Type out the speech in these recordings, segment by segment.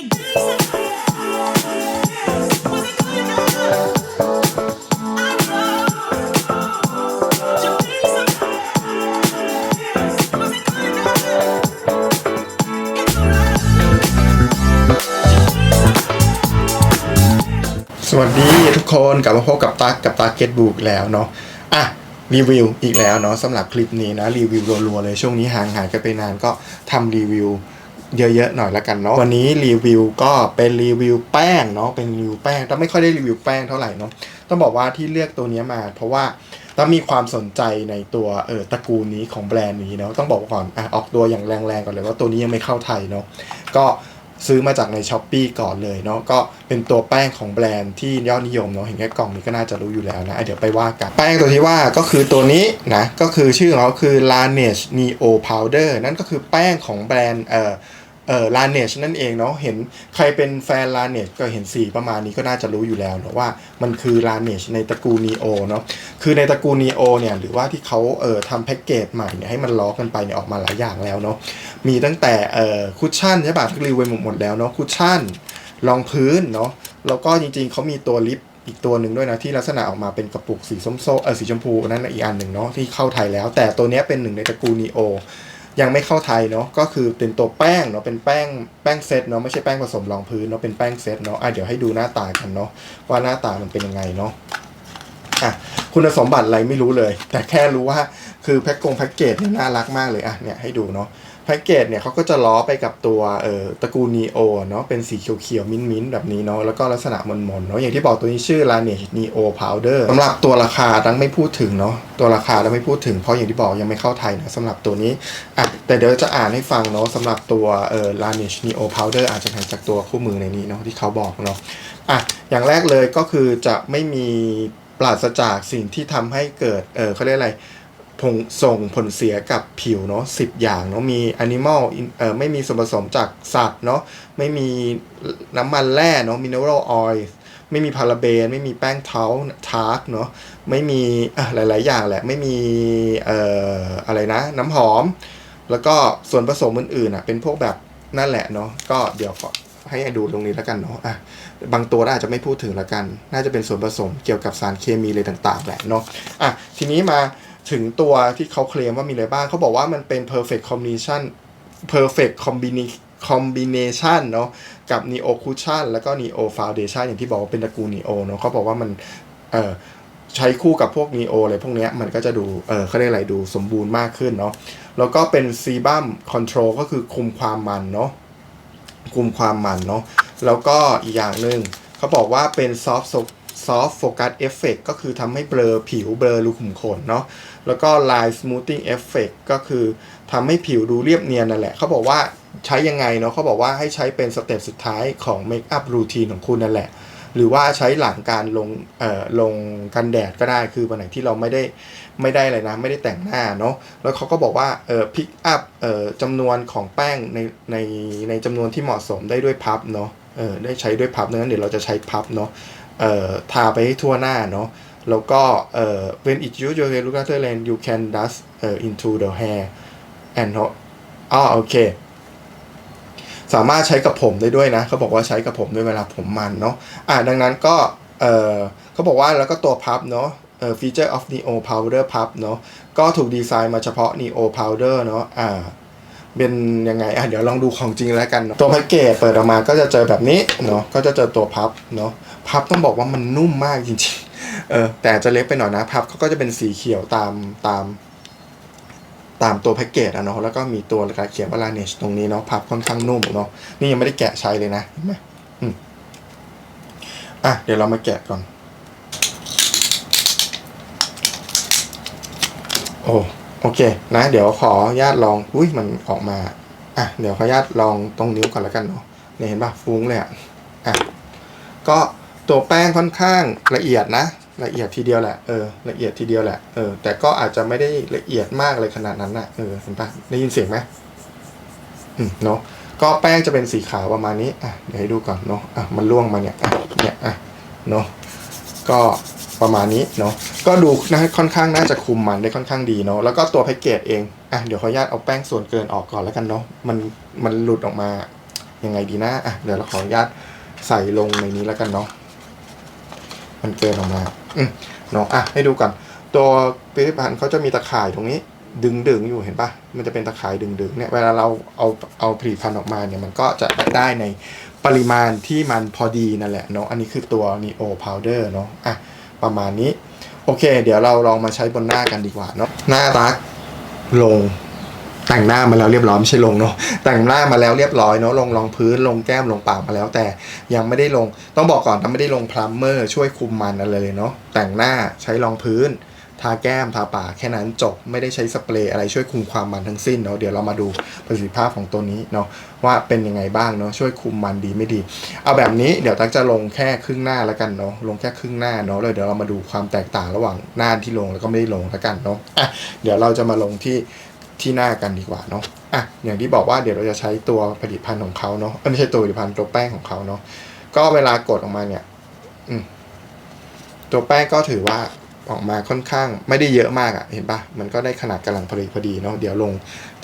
สวัสดีทุกคนกลับมาพบกับตักกับตักเก็ตบุกแล้วเนาะอะรีวิวอีกแล้วเนาะสำหรับคลิปนี้นะรีวิวรัวๆเลยช่วงนี้ห่างหายกันไปนานก็ทำรีวิว เยอะๆหน่อยละกันเนาะวันนี้รีวิวก็เป็นรีวิวแป้งเนาะเป็นรีวิวแป้งแต่ไม่ค่อยได้รีวิวแป้งเท่าไหร่เนาะต้องบอกว่าที่เลือกตัวนี้มา เพราะว่าต้องมีความสนใจในตัวเออตระกูลนี้ของแบรนด์นี้เนาะต้องบอกก่อนอะออกตัวอย่างแรงๆก่อนเลยว่าตัวนี้ยังไม่เข้าไทยเนาะก็ซื้อมาจากในช้อปปีก่อนเลยเนาะก็เป็นตัวแป้งของแบรนด์ที่ยอดนิยมเนาะเห็นแค่กล่องนี้ก็น่าจะรู้อยู่แล้วนะอะเดี๋ยวไปว่ากัน แป้งตัวที่ว่าก็คือตัวนี้นะก็คือชื่อของเขาคือ Laneige Neo Powder นั่นก็คือแป้งของแบรนด์เอ่อ เอ่อ Laneige นั่นเองเนาะเห็นใครเป็นแฟน Laneige ก็เห็นสีประมาณนี้ก็น่าจะรู้อยู่แล้วเนาะว่ามันคือ Laneige ในตระกูล Neo เนาะคือในตระกูล Neo เนี่ยหรือว่าที่เขาเอ่อทำแพ็กเกจใหม่เนี่ยให้มันล้อกันไปเนี่ยออกมาหลายอย่างแล้วเนาะมีตั้งแต่เอ่อคุชชั่นใช่ป่ะที่รีวิวหมดหมดแล้วเนาะคุชชั่นรองพื้นเนาะแล้วก็จริงๆเขามีตัวลิปอีกตัวหนึ่งด้วยนะที่ลักษณะออกมาเป็นกระปุกสีส้มโซเออสีชมพูนั่นอีกอันหนึ่งเนาะที่เข้าไทยแล้ว แต่ตัวนี้เป็นหนึ่งในตระกูลนีโอ ยังไม่เข้าไทยเนาะก็คือเป็นตัวแป้งเนาะเป็นแป้งแป้งเซตเนาะไม่ใช่แป้งผสมรองพื้นเนาะเป็นแป้งเซตเนาะอะเดี๋ยวให้ดูหน้าตากันเนาะว่าหน้าตามันเป็นยังไงเนาะอะคุณสมบัติอะไรไม่รู้เลย แต่แค่รู้ว่าคือแพ็กกงแพ็กเกจเนี่ยน่ารักมากเลยอะเนี่ยให้ดูเนาะ พ็กเกจเนี่ยเขาก็จะล้อไปกับตัวเอ่อตระกูลนีโอเนาะเป็นสีเขียวๆมิ้นๆแบบนี้เนาะแล้วก็ลักษณะมนๆเนาะอย่างที่บอกตัวนี้ชื่อ Laneige Neo Powder สำหรับตัวราคาดังไม่พูดถึงเนาะตัวราคาดังไม่พูดถึงเพราะอย่างที่บอกยังไม่เข้าไทยนะสำหรับตัวนี้อะแต่เดี๋ยวจะอ่านให้ฟังเนาะสำหรับตัวเอ่อ Laneige Neo Powder อาจจะแทนจากตัวคู่มือในนี้เนาะที่เขาบอกเนาะอะอย่างแรกเลยก็คือจะไม่มีปราศจากสิ่งที่ทำให้เกิดเออเขาเรียกอะไร ผงส่งผลเสียกับผิวเนาะสิบอย่างเนาะมี animal เอ่อไม่มีส่วนผสมจากสัตว์เนาะไม่มีน้ำมันแร่เนาะ mineral oil ไม่มีพาราเบน ไม่มีแป้งเท้าทาร์กเนาะไม่มีหลาย ๆ อย่างแหละ ไม่มีเอ่ออะไรนะ น้ำหอม แล้วก็ส่วนผสมอื่นๆอะเป็นพวกแบบนั่นแหละเนาะก็เดี๋ยวขอให้ดูตรงนี้แล้วกันเนาะอะบางตัวเราอาจจะไม่พูดถึงละกัน น่าจะเป็นส่วนผสมเกี่ยวกับสารเคมีอะไรต่าง ๆ แหละเนาะอะทีนี้มา ถึงตัวที่เขาเคลมว่ามีอะไรบ้างเขาบอกว่ามันเป็น perfect combination perfect combination combination เนาะกับ neo cushion แล้วก็ neo foundation อย่างที่บอกว่าเป็นตระกูล neo เนาะเขาบอกว่ามันเออใช้คู่กับพวก neo อะไรพวกนี้มันก็จะดูเออเขาเรียกอะไรดูสมบูรณ์มากขึ้นเนาะแล้วก็เป็น sebum control ก็คือคุมความมันเนาะคุมความมันเนาะแล้วก็อีกอย่างหนึ่งเขาบอกว่าเป็น soft soft focus effect ก็คือทำให้เบลอผิวเบลอรูขุมขนเนาะแล้วก็ line smoothing effect ก็คือทำให้ผิวดูเรียบเนียนนั่นแหละ เขาบอกว่าใช้ยังไงเนาะเขาบอกว่าให้ใช้เป็นสเต็ปสุดท้ายของเมคอัพรูทีนของคุณนั่นแหละ หรือว่าใช้หลังการลงเอ่อลงกันแดดก็ได้คือวันไหนที่เราไม่ได้ไม่ได้อะไรนะ ไม่ได้แต่งหน้าเนาะแล้วเขาก็บอกว่าเอ่อพิกอัพเอ่อจำนวนของแป้งในในในจำนวนที่เหมาะสมได้ด้วยพับเนาะเออได้ใช้ด้วยพับนั้นเดี๋ยวเราจะใช้พับเนาะ ทาไปให้ทั่วหน้าเนาะแล้วก็เอ่อ when it use your hair look after land you can dust เอ่อ into the hair and อ๋อโอเค สามารถใช้กับผมได้ด้วยนะเขาบอกว่าใช้กับผมด้วยเวลาผมมันเนาะอ่าดังนั้นก็เออเขาบอกว่าแล้วก็ตัวพับเนาะเออ feature of neo powder พับเนาะก็ถูกดีไซน์มาเฉพาะ neo powder เนาะอ่า เป็นยังไงอะเดี๋ยวลองดูของจริงแล้วกันตัวแพ็กเกจเปิดออกมาก็จะเจอแบบนี้เนาะก็จะเจอตัวพับเนาะพับต้องบอกว่ามันนุ่มมากจริงๆเออแต่จะเล็กไปหน่อยนะพับเขาก็จะเป็นสีเขียวตามตาม ตามตัวแพ็กเกจอะเนาะแล้วก็มีตัวกระเขียนว่า Laneige ตรงนี้เนาะพับค่อนข้างนุ่มเนาะนี่ยังไม่ได้แกะใช้เลยนะเห็นไหมอืมอะเดี๋ยวเรามาแกะก่อน โอ้ โอเคนะ เดี๋ยวขอญาตลองอุ้ยมันออกมาอะเดี๋ยวขอญาตลองตรงนิ้วก่อนแล้วกันเนาะเนี่ยเห็นป่ะฟุ้งเลยอะอะก็ตัวแป้งค่อนข้างละเอียดนะ ละเอียดทีเดียวแหละเออละเอียดทีเดียวแหละเออแต่ก็อาจจะไม่ได้ละเอียดมากเลยขนาดนั้นนะเออเห็นปะได้ยินเสียงไหมอืมเนาะก็แป้งจะเป็นสีขาวประมาณนี้อะเดี๋ยวให้ดูก่อนเนาะอะมันล่วงมาเนี่ยอะเนี่ยอะเนาะก็ ประมาณนี้เนาะก็ดูนะค่อนข้างน่าจะคุมมันได้ค่อนข้างดีเนาะแล้วก็ตัวแพ็กเกจเองอะเดี๋ยวขออนุญาตเอาแป้งส่วนเกินออกก่อนแล้วกันเนาะมันมันหลุดออกมายังไงดีนะอะเดี๋ยวเราขออนุญาตใส่ลงในนี้แล้วกันเนาะมันเกินออกมาอืมเนาะอะให้ดูก่อนตัวผลิตภัณฑ์เขาจะมีตะข่ายตรงนี้ดึงดึงอยู่เห็นปะมันจะเป็นตะข่ายดึงดึงเนี่ยเวลาเราเอาเอาผลิตภัณฑ์ออกมาเนี่ยมันก็จะได้ในปริมาณที่มันพอดีนั่นแหละเนาะอันนี้คือตัว Neo Powder เนาะอะ ประมาณนี้ โอเค เดี๋ยวเราลองมาใช้บนหน้ากันดีกว่าเนาะหน้าตักลงแต่งหน้ามาแล้วเรียบร้อยไม่ใช่ลงเนาะแต่งหน้ามาแล้วเรียบร้อยเนาะลงรองพื้นลงแก้มลงปากมาแล้ว แต่ยังไม่ได้ลงต้องบอกก่อนถ้าไม่ได้ลงพลัมเมอร์ช่วยคุมมันอะไรเลยเนาะแต่งหน้าใช้รองพื้น ทาแก้มทาปากแค่นั้นจบไม่ได้ใช้สเปรย์อะไรช่วยคุมความมันทั้งสิ้นเนาะเดี๋ยวเรามาดูประสิทธิภาพของตัวนี้เนาะว่าเป็นยังไงบ้างเนาะช่วยคุมมันดีไม่ดี เอาแบบนี้เดี๋ยวตั๊กจะลงแค่ครึ่งหน้าแล้วกันเนาะลงแค่ครึ่งหน้าเนาะแล้วเดี๋ยวเรามาดูความแตกต่างระหว่างหน้าที่ลงแล้วก็ไม่ได้ลงแล้วกันเนาะอะเดี๋ยวเราจะมาลงที่ที่หน้ากันดีกว่าเนาะอะอย่างที่บอกว่าเดี๋ยวเราจะใช้ตัวผลิตภัณฑ์ของเขาเนาะไม่ใช่ตัวผลิตภัณฑ์ตัวแป้งของเขาเนาะก็เวลากดออกมาเนี่ยตัวแป้งก็ถือว่า ออกมาค่อนข้างไม่ได้เยอะมากอะ่ะเห็นปะมันก็ได้ขนาดกำลังพอดีพอดีเนาะเดี๋ยวลง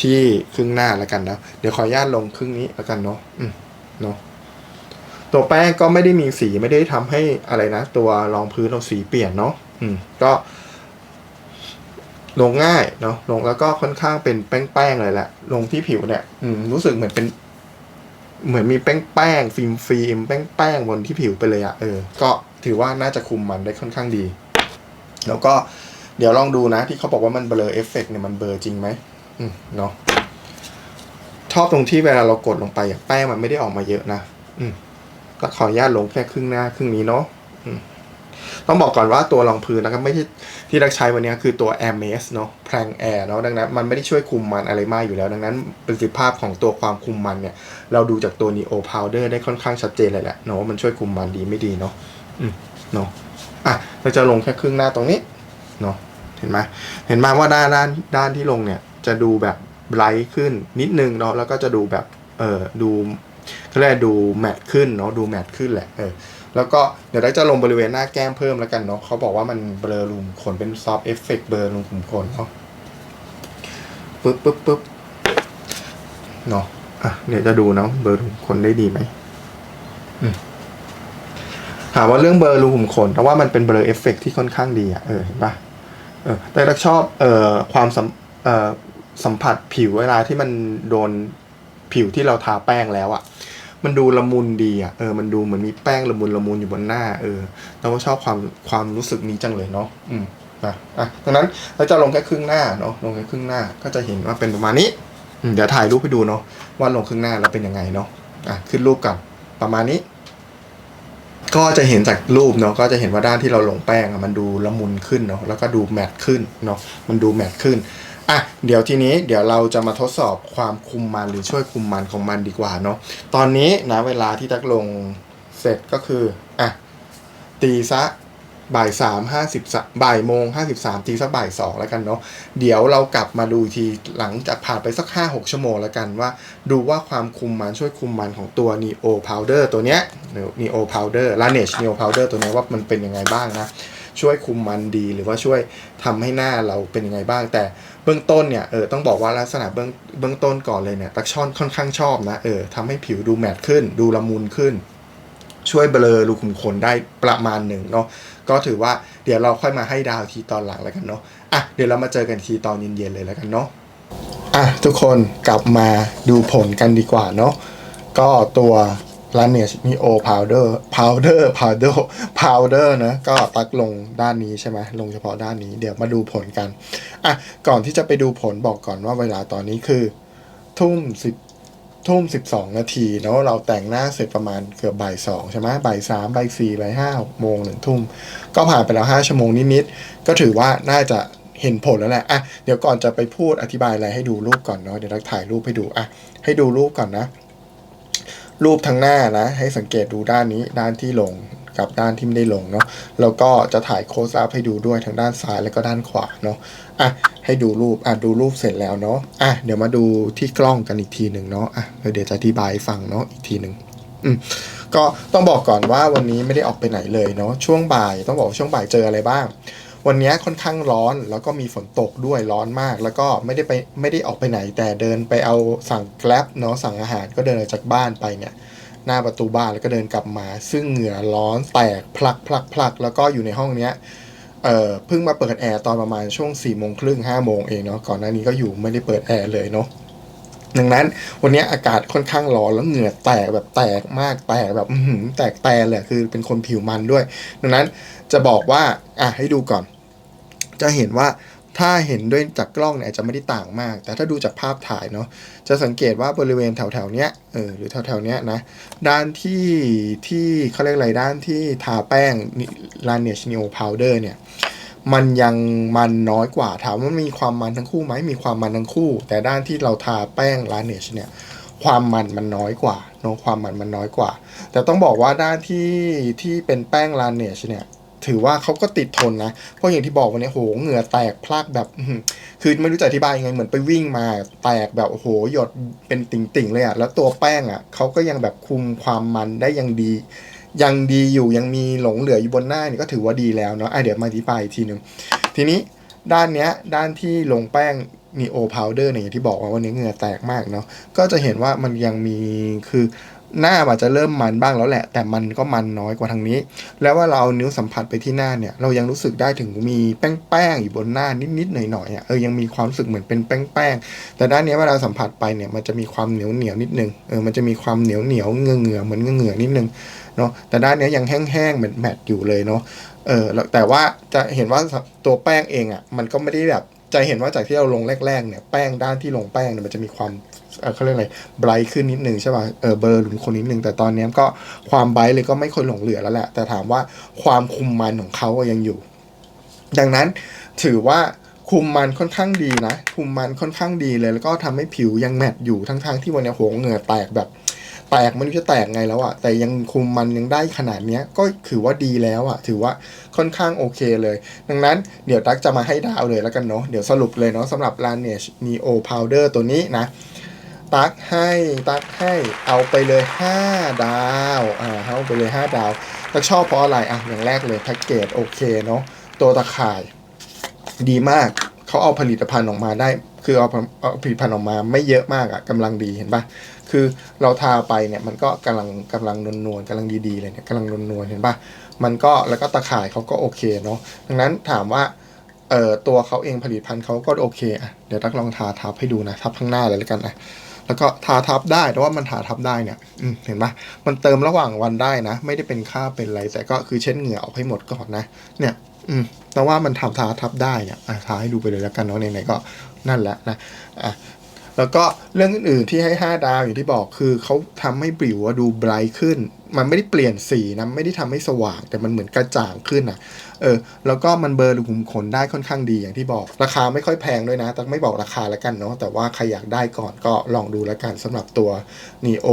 ที่ครึ่งหน้าแล้วกันนะเดี๋ยวขออนุญาตลงครึ่งนี้แล้วกันเนาะอืมเนาะตัวแป้งก็ไม่ได้มีสีไม่ได้ทำให้อะไรนะ ตัวรองพื้นเราสีเปลี่ยนเนาะอืมก็ ลงง่ายเนาะลงแล้วก็ค่อนข้างเป็นแป้งๆเลยแหละ ลงที่ผิวเนี่ย อืมรู้สึกเหมือนเป็น เหมือนมีแป้งๆฟิล์มฟิล์มแป้งแป้งๆบนที่ผิวไปเลยอะ่ะเออก็ถือว่าน่าจะคุมมันได้ค่อนข้างดี แล้วก็เดี๋ยวลองดูนะ ที่เขาบอกว่ามันเบลอเอฟเฟกเนี่ยมันเบลอจริงไหมอืมเนาะชอบตรงที่เวลาเรากดลงไปอะแป้งมันไม่ได้ออกมาเยอะนะอืมก็ขออนุญาตลงแค่ครึ่งหน้าครึ่งนี้เนาะอืมต้องบอกก่อนว่าตัวรองพื้นนะครับไม่ใช่ที่รักใช้วันนี้คือตัว Air m a s เนาะ p r a n g Air เนาะดังนั้นมันไม่ได้ช่วยคุมมันอะไรมากอยู่แล้ว ดังนั้นประสิทธิภาพของตัวความคุมมันเนี่ย เราดูจากตัว Neo Powder ได้ค่อนข้างชัดเจนเลยแหละเนาะว่ามันช่วยคุมมันดีไม่ดีเนาะอืมเนาะ อะเราจะลงแค่ครึ่งหน้าตรงนี้เนาะเห็นไหมเห็นไหมว่าด้านด้านด้านที่ลงเนี่ยจะดูแบบไบรท์ขึ้นนิดนึงเนาะแล้วก็จะดูแบบเออดูเขาเรียกดูแมตต์ขึ้นเนาะดูแมตต์ขึ้นแหละเออแล้วก็เดี๋ยวเราจะลงบริเวณหน้าแก้มเพิ่มแล้วกันเนาะเขาบอกว่ามันเบลอรูมขนเป็นซอฟต์เอฟเฟกต์เบลอรูมขุมขนเนาะปึ๊บปึ๊บปึ๊บเนาะอะเดี๋ยวจะดูเนาะเบลอร์รูขุมขนได้ดีไหมอืม ถามว่าเรื่องเบอร์รูขุมขนแต่ว่ามันเป็นเบอร์เอฟเฟกที่ค่อนข้างดีอะเออเห็นปะเออแต่เราชอบเอ่อความสัมเอ่อสัมผัสผิวเวลาที่มันโดนผิวที่เราทาแป้งแล้วอะมันดูละมุนดีอะเออมันดูเหมือนมีแป้งละมุนละมุนอยู่บนหน้าเออเราก็ชอบความความรู้สึกนี้จังเลยเนาะอืมนะอะดังนั้นเราจะลงแค่ครึ่งหน้าเนาะลงแค่ครึ่งหน้าก็จะเห็นว่าเป็นประมาณนี้เดี๋ยวถ่ายรูปให้ดูเนาะว่าลงครึ่งหน้าแล้วเป็นยังไงเนาะอะขึ้นรูปกับประมาณนี้ ก็จะเห็นจากรูปเนาะก็จะเห็นว่าด้านที่เราลงแป้งอะมันดูละมุนขึ้นเนาะแล้วก็ดูแมตต์ขึ้นเนาะมันดูแมตต์ขึ้นอะเดี๋ยวทีนี้เดี๋ยวเราจะมาทดสอบความคุมมันหรือช่วยคุมมันของมันดีกว่าเนาะตอนนี้นะเวลาที่ตักลงเสร็จก็คืออะตีซะ บ่ายสามห้าสิบบ่ายโมงห้าสิบสามตีสักบ่ายสองแล้วกันเนาะเดี๋ยวเรากลับมาดูอีกทีหลังจากผ่านไปสัก5 6ชั่วโมงแล้วกันว่า ดูว่าความคุมมันช่วยคุมมันของตัว Neo Powder ตัวเนี้ย Neo Powder l a n e g e Neo Powder ตัวเนี้ยว่ามันเป็นยังไงบ้างนะ ช่วยคุมมันดีหรือว่าช่วยทำให้หน้าเราเป็นยังไงบ้าง แต่เบื้องต้นเนี่ยเออต้องบอกว่าลักษณะเบื้องเบื้องต้นก่อนเลยเนี่ยตักช่อนค่อนข้างชอบนะเออทำให้ผิวดูแมตต์ขึ้น ดูละมุนขึ้น ช่วยเบลอรูขุมขนได้ประมาณหนึ่งเนาะ ก็ถือว่าเดี๋ยวเราค่อยมาให้ดาวทีตอนหลังแล้วกันเนาะอะเดี๋ยวเรามาเจอกันทีตอนเย็นๆเลยแล้วกันเนาะอะทุกคนกลับมาดูผลกันดีกว่าเนาะก็ตัว Laneige Neo Powder Powder Powder Powder นะก็ตักลงด้านนี้ใช่ไหมลงเฉพาะด้านนี้เดี๋ยวมาดูผลกันอะก่อนที่จะไปดูผลบอกก่อนว่าเวลาตอนนี้คือ ทุ่มสิบ ทุ่มสิบสองนาทีเนาะเราแต่งหน้าเสร็จประมาณเกือบบ่ายสองใช่ไหมบ่ายสามบ่ายสี่บ่ายห้าหกโมงหนึ่งทุ่ม ก็ผ่านไปแล้วห้าชั่วโมงนิดๆก็ถือว่าน่าจะเห็นผลแล้วแหละอะเดี๋ยวก่อนจะไปพูดอธิบายอะไรให้ดูรูปก่อนเนาะเดี๋ยวเราถ่ายรูปให้ดูอะให้ดูรูปก่อนนะ รูปทางหน้านะ ให้สังเกตดูด้านนี้ด้านที่ลงกับด้านที่ไม่ได้ลงเนาะแล้วก็จะถ่ายโคสอัพให้ดูด้วยทางด้านซ้ายแล้วก็ด้านขวาเนาะอะ ให้ดูรูป อะดูรูปเสร็จแล้วเนาะ อะเดี๋ยวมาดูที่กล้องกันอีกทีหนึ่งเนาะ อะเดี๋ยวจะอธิบายฟังเนาะอีกทีหนึ่งอืมก็ต้องบอกก่อนว่าวันนี้ไม่ได้ออกไปไหนเลยเนาะ ช่วงบ่ายต้องบอกว่าช่วงบ่ายเจออะไรบ้าง วันนี้ค่อนข้างร้อนแล้วก็มีฝนตกด้วยร้อนมาก แล้วก็ไม่ได้ไปไม่ได้ออกไปไหนแต่เดินไปเอาสั่งแกลบเนาะสั่งอาหารก็เดินออกจากบ้านไปเนี่ยหน้าประตูบ้านแล้วก็เดินกลับมา ซึ่งเหงื่อร้อนแตกพลักพลักพลักแล้วก็อยู่ในห้องเนี้ย เอ่อเพิ่งมาเปิดแอร์ตอนประมาณช่วง4ี่โมงครึ่งห้าโมงเองเนาะก่อนหน้านี้ก็อยู่ไม่ได้เปิดแอร์เลยเนาะดังนั้นวันนี้อากาศค่อนข้างร้อนแล้วเหงื่อแตกแบบแตกมากแตกแบบอื้อหือแตกแตนเลยคือเป็นคนผิวมันด้วย ดังนั้นจะบอกว่าอะให้ดูก่อน จะเห็นว่า ถ้าเห็นด้วยจากกล้องเนี่ยอาจจะไม่ได้ต่างมาก แต่ถ้าดูจากภาพถ่ายเนาะจะสังเกตว่าบริเวณแถวๆเนี้ยเออหรือแถวๆเนี้ยนะด้านที่ที่เขาเรียกอะไรด้านที่ทาแป้งลาเนชนิโอพาวเดอร์เนี่ยมันยังมันน้อยกว่าถามว่ามีความมันทั้งคู่ไหมมีความมันทั้งคู่ แต่ด้านที่เราทาแป้งลาเนชเนี่ยความมันมันน้อยกว่าเนอะความมันมันน้อยกว่า แต่ต้องบอกว่าด้านที่ที่เป็นแป้งลาเนชเนี่ย ถือว่าเขาก็ติดทนนะ เพราะอย่างที่บอกวันนี้โหเหงื่อแตกพลากแบบคือไม่รู้จะอธิบายยังไงเหมือนไปวิ่งมาแตกแบบโอ้โหหยดเป็นติ่งๆเลยอะแล้วตัวแป้งอะเขาก็ยังแบบคุมความมันได้ยังดี ยังดีอยู่ยังมีหลงเหลืออยู่บนหน้านี่ก็ถือว่าดีแล้วเนาะอะเดี๋ยวมาอธิบายอีกทีหนึ่งทีนี้ด้านเนี้ยด้านที่ลงแป้งนีโอพาวเดอร์เนี่ยอย่างที่บอกว่าวันนี้เหงื่อแตกมากเนาะก็จะเห็นว่ามันยังมีคือ หน้าอาจจะเริ่มมันบ้างแล้วแหละ แต่มันก็มันน้อยกว่าทางนี้ แล้วว่าเราเอานิ้วสัมผัสไปที่หน้าเนี่ย เรายังรู้สึกได้ถึงมีแป้งๆอยู่บนหน้านิดๆหน่อยๆอะเออยังมีความรู้สึกเหมือนเป็นแป้งๆแต่ด้านนี้เวลาสัมผัสไปเนี่ยมันจะมีความเหนียวเหนียวนิดนึงเออมันจะมีความเหนียวเหนียวเงือเงือเหมือนเหงื่อนิดนึงเนาะแต่ด้านนี้ยังแห้งๆเหมือนแมตต์อยู่เลยเนาะเออแล้วแต่ว่าจะเห็นว่าตัวแป้งเองอะมันก็ไม่ได้แบบจะเห็นว่าจากที่เราลงแรกๆเนี่ยแป้งด้านที่ลงแป้งเนี่ยมันจะมีความ เขาเรียกอะไรไบรท์ขึ้นนิดนึงใช่ป่ะเออเบอร์หลุมคนนิดนึงแต่ตอนนี้ก็ความไบรท์เลยก็ไม่ค่อยหลงเหลือแล้วแหละ แต่ถามว่าความคุมมันของเขาก็ยังอยู่ ดังนั้นถือว่าคุมมันค่อนข้างดีนะ คุมมันค่อนข้างดีเลย แล้วก็ทำให้ผิวยังแมตต์อยู่ทั้งๆที่วันนี้ยโหเหงื่อแตกแบบแตกไม่รู้จะแตกไงแล้วอะแต่ยังคุมมันยังได้ขนาดเนี้ยก็ถือว่าดีแล้วอะถือว่าค่อนข้างโอเคเลย ดังนั้นเดี๋ยวตั๊กจะมาให้ดาวเลยแล้วกันเนาะเดี๋ยวสรุปเลยเนาะสำหรับ Laneige Neo Powder ตัวนี้นะ ตักให้ตักให้เอาไปเลย 5 ดาวอ่าเอาไปเลย 5 ดาวตักชอบเพราะอะไรอะอย่างแรกเลยแพ็กเกจโอเคเนาะตัวตะข่าย ดีมากเขาเอาผลิตภัณฑ์ออกมาได้ คือเอาเอาผลิตภัณฑ์ออกมาไม่เยอะมากอะกำลังดีเห็นปะคือเราทาไปเนี่ยมันก็กำลังกำลังนวลนวลๆกำลังดีๆเลยเนี่ยกำลังนวลนวลๆเห็นปะมันก็แล้วก็ตะข่ายเขาก็โอเคเนาะดังนั้นถามว่าเอ่อตัวเขาเองผลิตภัณฑ์เขาก็โอเคอะเดี๋ยวตักลองทาทับให้ดูนะทับข้างหน้าเลยแล้วกันนะ แล้วก็ทาทับได้แต่ว่ามันทาทับได้เนี่ยอืเห็นปะมันเติมระหว่างวันได้นะ ไม่ได้เป็นค่าเป็นอะไร แต่ก็คือเช็ดเหงื่อออกให้หมดก่อนนะ เนี่ยอืมแต่ว่ามันทาทาทับได้เนี่ยอะทาให้ดูไปเลยแล้วกันเนาะไหนๆก็นั่นแหละนะอะ แล้วก็เรื่องอื่นๆที่ให้ 5 ดาวอย่างที่บอกคือเขาทำให้บิวดูไบรท์ขึ้น มันไม่ได้เปลี่ยนสีนะไม่ได้ทำให้สว่าง แต่มันเหมือนกระจ่างขึ้นอะเออแล้วก็มันเบลอร์หลุมขนได้ค่อนข้างดีอย่างที่บอก ราคาไม่ค่อยแพงด้วยนะ แต่ไม่บอกราคาแล้วกันเนาะแต่ว่าใครอยากได้ก่อนก็ลองดูแล้วกันสำหรับตัว Neo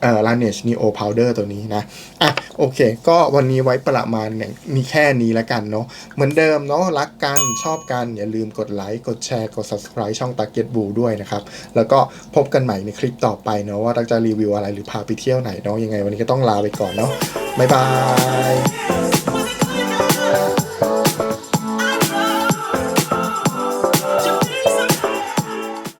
เอ่อ Laneige Neo Powder ตัวนี้นะ อะ โอเค ก็วันนี้ไว้ประมาณเนี่ยมีแค่นี้แล้วกันเนาะ เหมือนเดิมเนาะ รักกัน ชอบกัน อย่าลืมกดไลค์ กดแชร์ กด subscribe ช่อง t a r g e t b l u ด้วยนะครับ แล้วก็พบกันใหม่ในคลิปต่อไปเนาะ ว่าเราจะรีวิวอะไรหรือพาไปเที่ยวไหนเนาะ ยังไงวันนี้ก็ต้องลาไปก่อนเนาะบ๊ายบาย